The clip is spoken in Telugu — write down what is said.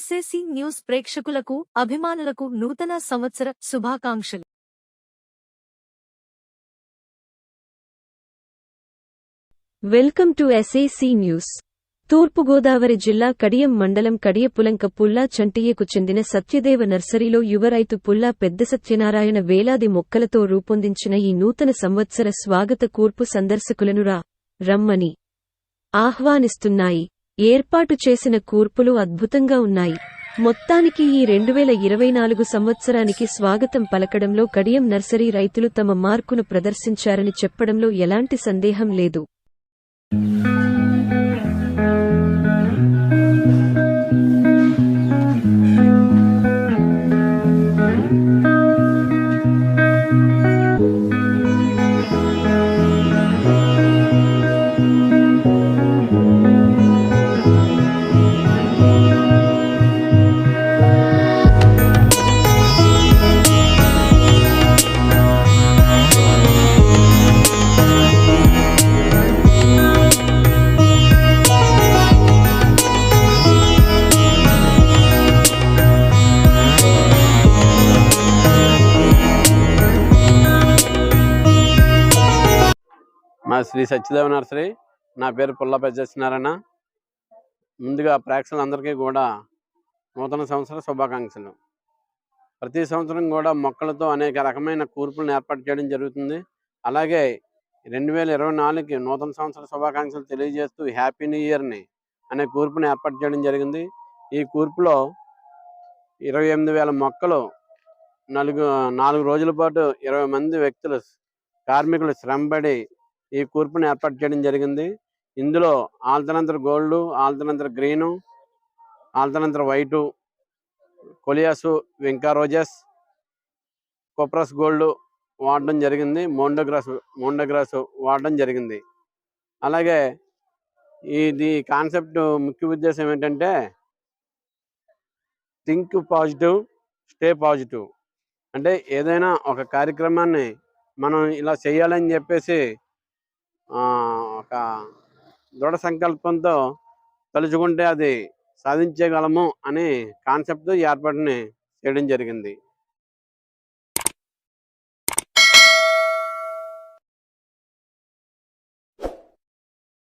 ఎస్ఎసి న్యూస్ ప్రేక్షకులకు అభిమానులకు నూతన సంవత్సర శుభాకాంక్షలు. Welcome to SAC news. Turpugodavari జిల్లా కడియం మండలం కడియపులంక పుల్లా చంటియ్యకు చెందిన సత్యదేవ నర్సరీలో యువ రైతు పుల్లా పెద్ద సత్యనారాయణ వేలాది మొక్కలతో రూపొందించిన ఈ నూతన సంవత్సర స్వాగత కూర్పు సందర్శకులను రా రమ్మని. ఆహ్వానిస్తున్నాయి. ఏర్పాటు చేసిన కూర్పులు అద్భుతంగా ఉన్నాయి. మొత్తానికి ఈ రెండువేల ఇరవై నాలుగు సంవత్సరానికి స్వాగతం పలకడంలో కడియం నర్సరీ రైతులు తమ మార్కును ప్రదర్శించారని చెప్పడంలో ఎలాంటి సందేహం లేదు. మా శ్రీ సత్యదేవ నర్సరీ. నా పేరు పుల్ల పెద్దనారాయణ ముందుగా ప్రేక్షకులందరికీ కూడా నూతన సంవత్సర శుభాకాంక్షలు. ప్రతి సంవత్సరం కూడా మొక్కలతో అనేక రకమైన కూర్పులను ఏర్పాటు చేయడం జరుగుతుంది. అలాగే రెండు వేల ఇరవై నాలుగుకి నూతన సంవత్సర శుభాకాంక్షలు తెలియజేస్తూ హ్యాపీ న్యూ ఇయర్ని అనే కూర్పును ఏర్పాటు చేయడం జరిగింది. ఈ కూర్పులో ఇరవై ఎనిమిది వేల మొక్కలు నలుగు నాలుగు రోజుల పాటు ఇరవై మంది వ్యక్తులు కార్మికులు శ్రమపడి ఈ కూర్పుని ఏర్పాటు చేయడం జరిగింది. ఇందులో alternanthera gold alternanthera green alternanthera white coleus vinca roses కొప్రస్ gold వాడడం జరిగింది. మోండోగ్రాస్ మోండోగ్రాస్ వాడడం జరిగింది. అలాగే ఇది కాన్సెప్ట్ ముఖ్య ఉద్దేశం ఏంటంటే థింక్ పాజిటివ్ స్టే పాజిటివ్. అంటే ఏదైనా ఒక కార్యక్రమాన్ని మనం ఇలా చేయాలని చెప్పేసి ఒక దృఢ సంకల్పంతో తలుచుకుంటే అది సాధించగలము అనే కాన్సెప్ట్ ఏర్పాటుని చేయడం జరిగింది.